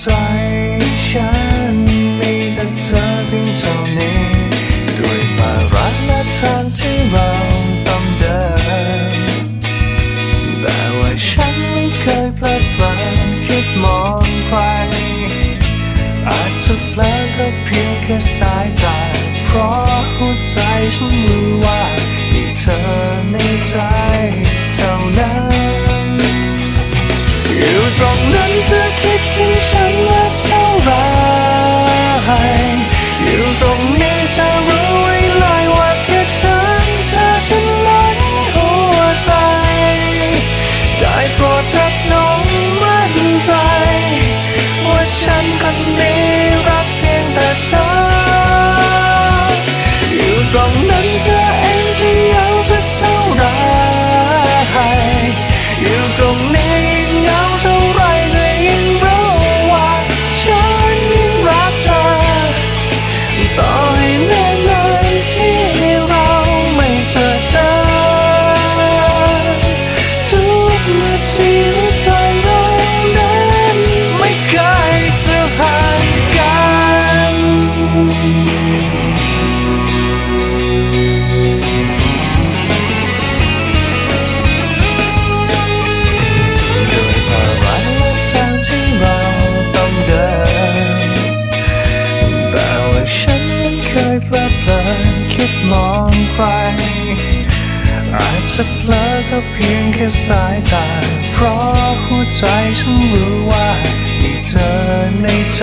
ใจฉันมีแต่เธอเพียงเท่านี้ ด้วยมารักและทางที่เราต้องเดิน แต่ว่าฉันไม่เคยพลาดพลาดคิดมองใคร อาจจะเพลิก็เพียงแค่สายตา เพราะหัวใจฉันรู้ว่ามีเธอ จะเพลอก็เพียงแค่สายตา เพราะหัวใจฉันรู้ว่ามีเธอในใจ